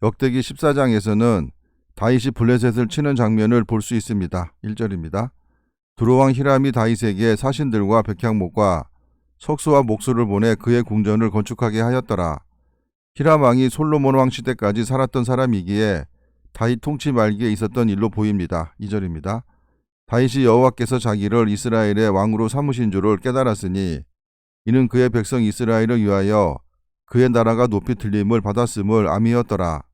역대기 14장에서는 다윗이 블레셋을 치는 장면을 볼 수 있습니다. 1절입니다. 두로왕 히람이 다윗에게 사신들과 백향목과 석수와 목수를 보내 그의 궁전을 건축하게 하였더라. 히람 왕이 솔로몬 왕 시대까지 살았던 사람이기에 다윗 통치 말기에 있었던 일로 보입니다. 2절입니다. 다윗이 여호와께서 자기를 이스라엘의 왕으로 삼으신 줄을 깨달았으니 이는 그의 백성 이스라엘을 위하여 그의 나라가 높이 틀림을 받았음을 암이었더라.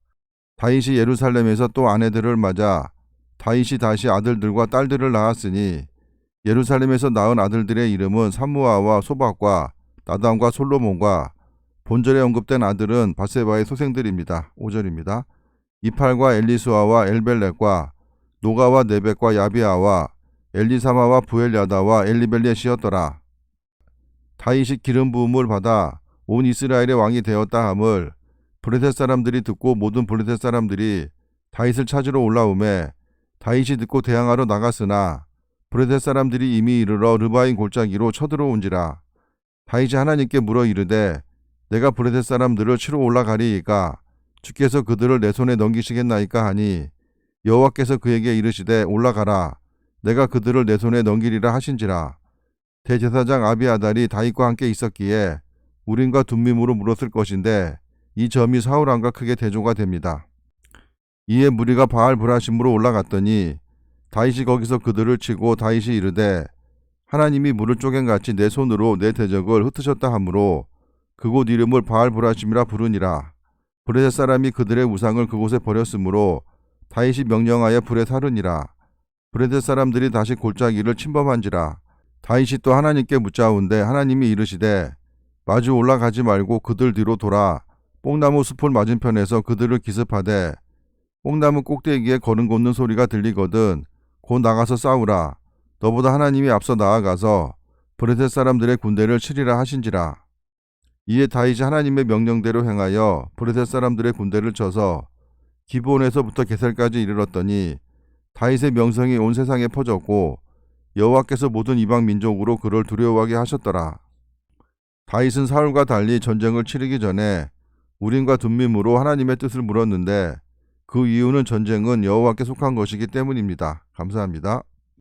다윗이 예루살렘에서 또 아내들을 맞아 다윗이 다시 아들들과 딸들을 낳았으니 예루살렘에서 낳은 아들들의 이름은 사무아와 소박과 나단과 솔로몬과 본절에 언급된 아들은 바세바의 소생들입니다. 5절입니다. 이팔과 엘리수아와 엘벨렉과 노가와 네벡과 야비아와 엘리사마와 부엘야다와 엘리벨렛이었더라. 다윗이 기름 부음을 받아 온 이스라엘의 왕이 되었다 함을 블레셋 사람들이 듣고 모든 블레셋 사람들이 다윗을 찾으러 올라오매 다윗이 듣고 대항하러 나갔으나 블레셋 사람들이 이미 이르러 르바인 골짜기로 쳐들어온지라 다윗이 하나님께 물어 이르되 내가 블레셋 사람들을 치러 올라가리이까? 주께서 그들을 내 손에 넘기시겠나이까 하니 여호와께서 그에게 이르시되 올라가라. 내가 그들을 내 손에 넘기리라 하신지라. 대제사장 아비아달이 다윗과 함께 있었기에 우린과 둠밈으로 물었을 것인데 이 점이 사울 왕과 크게 대조가 됩니다. 이에 무리가 바알 브라심으로 올라갔더니 다윗이 거기서 그들을 치고 다윗이 이르되 하나님이 물을 쪼갠 같이 내 손으로 내 대적을 흩으셨다 하므로 그곳 이름을 바알 브라심이라 부르니라. 브레셋 사람이 그들의 우상을 그곳에 버렸으므로 다윗이 명령하여 불에 사르니라. 브레셋 사람들이 다시 골짜기를 침범한지라. 다윗이 또 하나님께 묻자온데 하나님이 이르시되 마주 올라가지 말고 그들 뒤로 돌아 뽕나무 숲을 맞은편에서 그들을 기습하되 뽕나무 꼭대기에 걸음 걷는 소리가 들리거든 곧 나가서 싸우라 너보다 하나님이 앞서 나아가서 브레셋 사람들의 군대를 치리라 하신지라 이에 다윗이 하나님의 명령대로 행하여 브레셋 사람들의 군대를 쳐서 기브온에서부터 게셀까지 이르렀더니 다윗의 명성이 온 세상에 퍼졌고 여호와께서 모든 이방 민족으로 그를 두려워하게 하셨더라. 다윗은 사울과 달리 전쟁을 치르기 전에 우린과 둠밈으로 하나님의 뜻을 물었는데 그 이유는 전쟁은 여호와께 속한 것이기 때문입니다. 감사합니다.